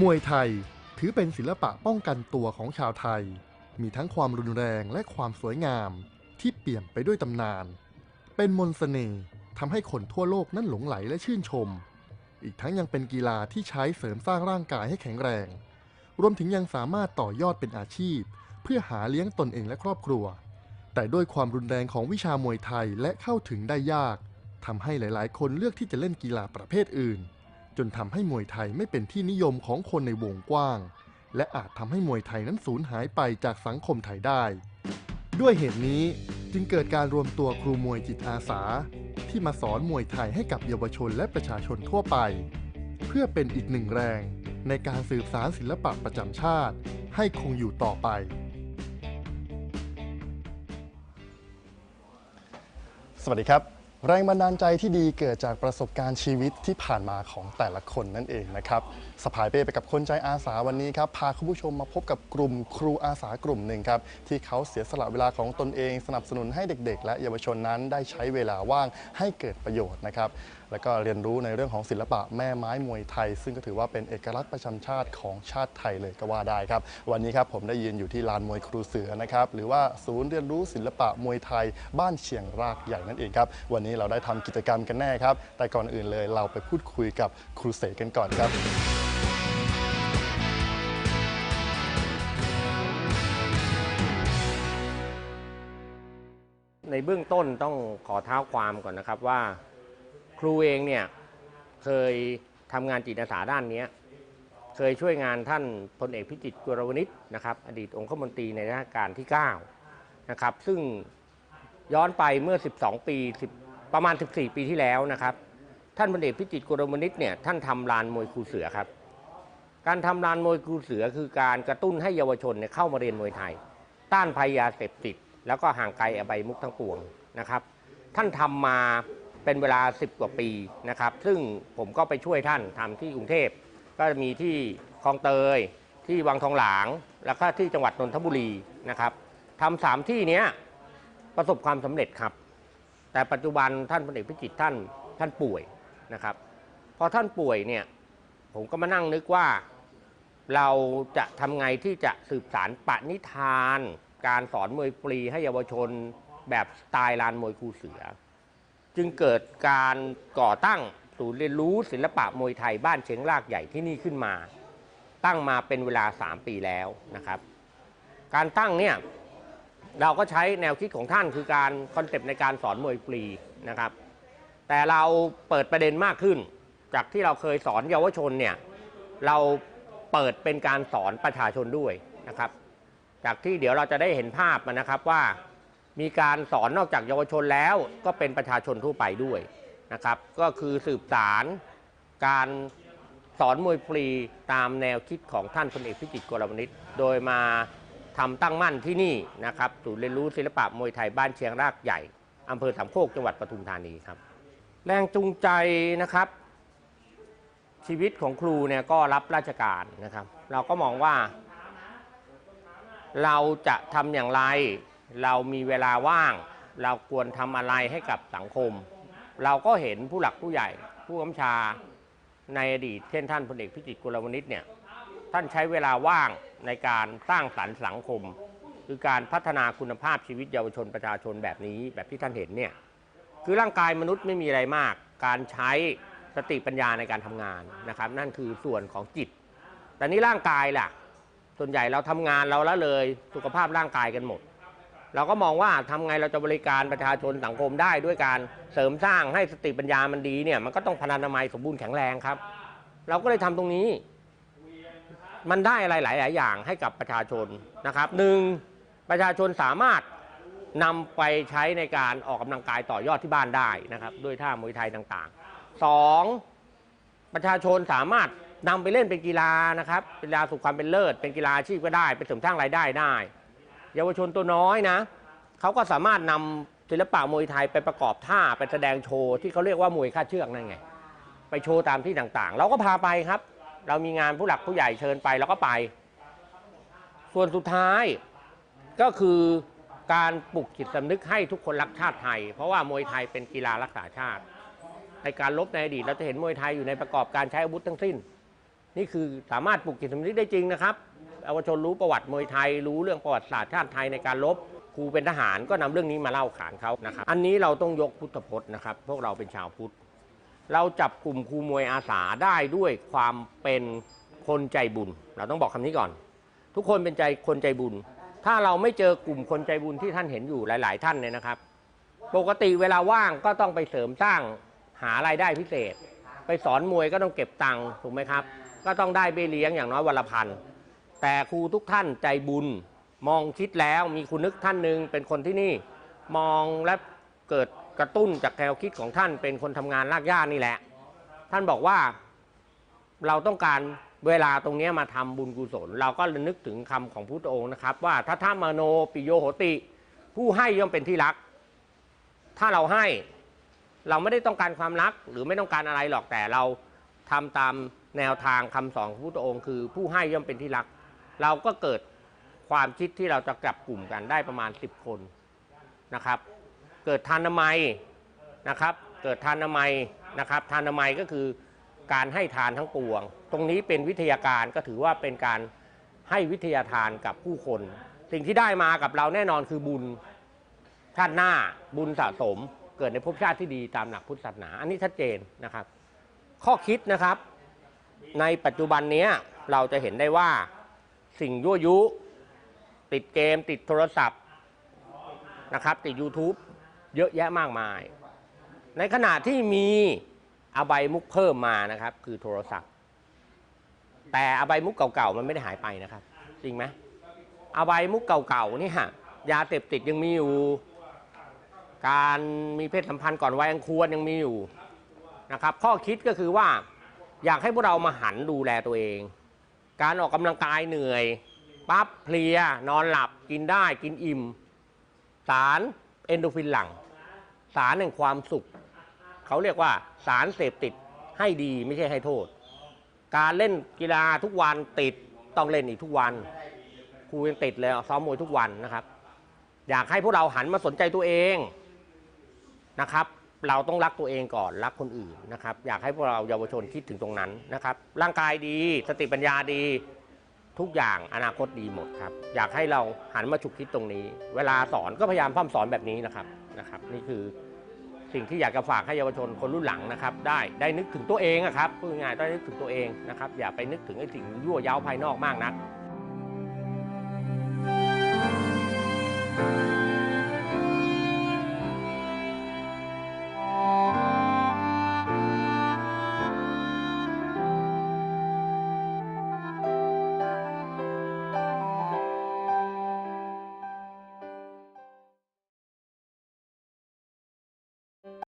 มวยไทยถือเป็นศิลปะป้องกันตัวของชาวไทย มีทั้งความรุนแรงและความสวยงามที่เปี่ยมไปด้วยตำนาน เป็นมนต์เสน่ห์ทำให้คนทั่วโลกนั้นหลงไหลและชื่นชม อีกทั้งยังเป็นกีฬาที่ใช้เสริมสร้างร่างกายให้แข็งแรง รวมถึงยังสามารถต่อยอดเป็นอาชีพ เพื่อหาเลี้ยงตนเองและครอบครัว แต่ด้วยความรุนแรงของวิชามวยไทยและเข้าถึงได้ยากทำให้หลาย ๆ คนเลือกที่จะเล่นกีฬาประเภทอื่น จนทำให้มวยไทยไม่เป็นที่นิยมของคนในวงกว้าง และอาจทำให้มวยไทยนั้นสูญหายไปจากสังคมไทยได้ ด้วยเหตุนี้จึงเกิดการรวมตัวครูมวยจิตอาสา ที่มาสอนมวยไทยให้กับเยาวชนและประชาชนทั่วไป เพื่อเป็นอีกหนึ่งแรงในการสืบสารศิลปะประจำชาติ ให้คงอยู่ต่อไป สวัสดีครับ แรงบันดาลใจที่ดีเกิดจากประสบการณ์ชีวิตที่ผ่านมาของแต่ละคนนั่นเองนะครับสะพายเป้ไปกับคนใจอาสาวันนี้ครับพาคุณผู้ชมมาพบกับกลุ่มครูอาสากลุ่มหนึ่งครับที่เขาเสียสละเวลาของตนเอง สนับสนุนให้เด็ก ๆ และเยาวชนนั้นได้ใช้เวลาว่างให้เกิดประโยชน์นะครับ แล้วก็เรียนรู้ในเรื่องของศิลปะแม่ไม้มวยไทย ซึ่งก็ถือว่าเป็นเอกลักษณ์ประจำชาติของชาติไทยเลยก็ว่าได้ครับ วันนี้ครับผมได้ยืนอยู่ที่ลานมวยครูเสือนะครับหรือว่าศูนย์เรียนรู้ศิลปะมวยไทย บ้านเชียงรากใหญ่นั่นเองครับวันนี้เราได้ทำกิจกรรมกันแน่ครับแต่ก่อนอื่นเลยเราไปพูดคุยกับครูเสกกันก่อนครับในเบื้องต้นต้องขอเท้าความก่อนนะครับว่า ครูเองเนี่ยเคยทำงานจิตอาสาด้านนี้เคยช่วยงานท่านพลเอกพิจิตรกุลวณิชนะครับ อดีตองคมนตรีในรัชกาลที่9นะครับซึ่งย้อนไปเมื่อ 12 ปี 10 ประมาณ 14 ปีที่แล้วนะครับท่านพลเอกพิจิตรกุลวณิชเนี่ยท่านทำลานมวยครูเสือครับ การทำลานมวยครูเสือคือการกระตุ้นให้เยาวชนเนี่ยเข้ามาเรียนมวยไทย ต้านภัยยาเสพติด แล้วก็ห่างไกลอบายมุกทั้งปวงนะครับ ท่านทำมา เป็นเวลา 10 กว่าปีนะครับ ซึ่งผมก็ไปช่วยท่านทำที่กรุงเทพ ก็มีที่คลองเตย ที่วังทองหลาง แล้วก็ที่จังหวัดนนทบุรีนะครับทำสามที่นี้ประสบความสำเร็จครับ แต่ปัจจุบันท่านพลเอกพิจิตรท่านท่านป่วยนะครับ พอท่านป่วยเนี่ยผมก็มานั่งนึกว่าเราจะทำไงที่จะสืบสารปณิธาน การสอนมวยฟรีให้เยาวชนแบบสไตล์ลานมวยครูเสือ จึงเกิดการก่อตั้งศูนย์เรียนรู้ศิลปะมวยไทยบ้านเชียงรากใหญ่ที่นี่ขึ้นมา ตั้งมาเป็นเวลา 3 ปีแล้วนะครับ การตั้งเนี่ยเราก็ใช้แนวคิดของท่านคือการคอนเซปต์ในการสอนมวยฟรีนะครับ แต่เราเปิดประเด็นมากขึ้น จากที่เราเคยสอนเยาวชนเนี่ยเราเปิดเป็นการสอนประชาชนด้วยนะครับ จากที่เดี๋ยวเราจะได้เห็นภาพนะครับว่า มีการสอนนอกจากเยาวชนแล้วก็เป็นประชาชนทั่วไปด้วยนะครับ ก็คือสืบสารการสอนมวยฟรีตามแนวคิดของท่านพลเอกพิจิตรกรวณิชโดยมาทำตั้งมั่นที่นี่นะครับศูนย์เรียนรู้ศิลปะมวยไทยบ้านเชียงรากใหญ่อำเภอสามโคกจังหวัดปทุมธานีครับ แรงจูงใจนะครับ ชีวิตของครูเนี่ยก็รับราชการนะครับ เราก็มองว่า เราจะทำอย่างไร เรามีเวลาว่าง เราควรทำอะไรให้กับสังคม เราก็เห็นผู้หลักผู้ใหญ่ ผู้กำชาในอดีตเช่นท่านพลเอกพิจิตรกุลวณิชเนี่ยท่านใช้เวลาว่างในการสร้างสรรค์สังคม คือการพัฒนาคุณภาพชีวิตเยาวชนประชาชนแบบนี้แบบที่ท่านเห็นเนี่ยคือร่างกายมนุษย์ไม่มีอะไรมาก การใช้สติปัญญาในการทำงานนะครับ นั่นคือส่วนของจิต แต่นี้ร่างกายล่ะ ส่วนใหญ่เราทำงานเราละเลยสุขภาพร่างกายกันหมด เราก็มองว่าทำไงเราจะบริการประชาชนสังคมได้ด้วยการเสริมสร้างให้สติปัญญามันดีเนี่ยมันก็ต้องพนานามัยสมบูรณ์แข็งแรงครับ เราก็เลยทำตรงนี้ มันได้อะไรหลาย ๆ อย่างให้กับประชาชนนะครับหนึ่งประชาชนสามารถนำไปใช้ในการออกกำลังกายต่อยอดที่บ้านได้นะครับด้วยท่ามวยไทยต่างๆสองประชาชนสามารถนำไปเล่นเป็นกีฬานะครับเป็นกีฬาสู่ความเป็นเลิศ เป็นกีฬาอาชีพก็ได้เป็นเสริมสร้างรายได้ได้ เยาวชนตัวน้อยนะเขาก็สามารถนำศิลปะมวยไทยไปประกอบท่าไปแสดงโชว์ที่เขาเรียกว่ามวยคาดเชือกนั่นไง ไปโชว์ตามที่ต่างๆ เราก็พาไปครับ เรามีงานผู้หลักผู้ใหญ่เชิญไปเราก็ไป ส่วนสุดท้ายก็คือการปลุกจิตสำนึกให้ทุกคนรักชาติไทย เพราะว่ามวยไทยเป็นกีฬารักษาชาติ ในการลบในอดีตเราจะเห็นมวยไทยอยู่ในประกอบการใช้อาวุธทั้งสิ้น นี่คือสามารถปลูกจิตสำนึกได้จริงนะครับ เยาวชนรู้ประวัติมวยไทย รู้เรื่องประวัติศาสตร์ชาติไทยในการรบครูเป็นทหารก็นำเรื่องนี้มาเล่าขานเขานะครับอันนี้เราต้องยกพุทธพจน์นะครับ พวกเราเป็นชาวพุทธ เราจับกลุ่มครูมวยอาสาได้ด้วยความเป็นคนใจบุญ เราต้องบอกคำนี้ก่อน ทุกคนเป็นใจคนใจบุญ ถ้าเราไม่เจอกลุ่มคนใจบุญที่ท่านเห็นอยู่หลาย ๆ ท่านเนี่ยนะครับ ปกติเวลาว่างก็ต้องไปเสริมสร้างหารายได้พิเศษ ไปสอนมวยก็ต้องเก็บตังค์ถูกไหมครับ ก็ต้องได้เบี้ยเลี้ยงอย่างน้อยวันละพัน แต่ครูทุกท่านใจบุญ มองคิดแล้วมีคุณนึกท่านหนึ่งเป็นคนที่นี่มองและเกิดกระตุ้นจากแนวคิดของท่านเป็นคนทำงานรากหญ้านี่แหละ ท่านบอกว่าเราต้องการเวลาตรงนี้มาทำบุญกุศล เราก็นึกถึงคำของพุทธองค์นะครับ ว่าถ้าท่ามโนปิโยโหติ ผู้ให้ย่อมเป็นที่รัก ถ้าเราให้เราไม่ได้ต้องการความรักหรือไม่ต้องการอะไรหรอกแต่เราทำตามแนวทางคำสอนของพุทธองค์ คือผู้ให้ย่อมเป็นที่รัก เราก็เกิดความคิดที่เราจะกลับกลุ่มกันได้ประมาณ 10 คนนะครับ เกิดทานามัยนะครับ เกิดทานามัยนะครับทานามัยก็คือการให้ทานทั้งปวง ตรงนี้เป็นวิทยาการก็ถือว่าเป็นการให้วิทยาทานกับผู้คน สิ่งที่ได้มากับเราแน่นอนคือบุญชาติหน้าบุญสะสม เกิดในภพชาติที่ดีตามหลักพุทธศาสนา อันนี้ชัดเจนนะครับ ข้อคิดนะครับ ในปัจจุบันนี้เราจะเห็นได้ว่า สิ่งยั่วยุ ติดเกม ติดโทรศัพท์นะครับ ติด YouTube เยอะแยะมากมาย ในขณะที่มีอบายมุกเพิ่มมานะครับ คือโทรศัพท์ แต่อบายมุกเก่าๆมันไม่ได้หายไปนะครับ จริงไหมอบายมุกเก่าๆนี่ฮะยาเสพติดยังมีอยู่ การมีเพศสัมพันธ์ก่อนวัยอันควรยังมีอยู่นะครับ ข้อคิดก็คือว่าอยากให้พวกเรามาหันดูแลตัวเอง การออกกำลังกายเหนื่อยปั๊บเพลีย นอนหลับกินได้กินอิ่ม สารเอนโดฟินหลัง สารแห่งความสุข เขาเรียกว่าสารเสพติดให้ดีไม่ใช่ให้โทษ การเล่นกีฬาทุกวันติดต้องเล่นอีกทุกวันครูยังติดเลยซ้อมมวยทุกวันนะครับ อยากให้พวกเราหันมาสนใจตัวเองนะครับ เราต้องรักตัวเองก่อนรักคนอื่นนะครับ อยากให้พวกเราเยาวชนคิดถึงตรงนั้นนะครับ ร่างกายดีสติปัญญาดี ทุกอย่างอนาคตดีหมดครับ อยากให้เราหันมาฉุกคิดตรงนี้ เวลาสอนก็พยายามพร่ำสอนแบบนี้นะครับนะครับ นี่คือสิ่งที่อยากจะฝากให้เยาวชนคนรุ่นหลังนะครับ ได้ได้นึกถึงตัวเองอะครับพูดง่ายๆได้นึกถึงตัวเองนะครับ อย่าไปนึกถึงไอ้สิ่งยั่วเย้าภายนอกมากนัก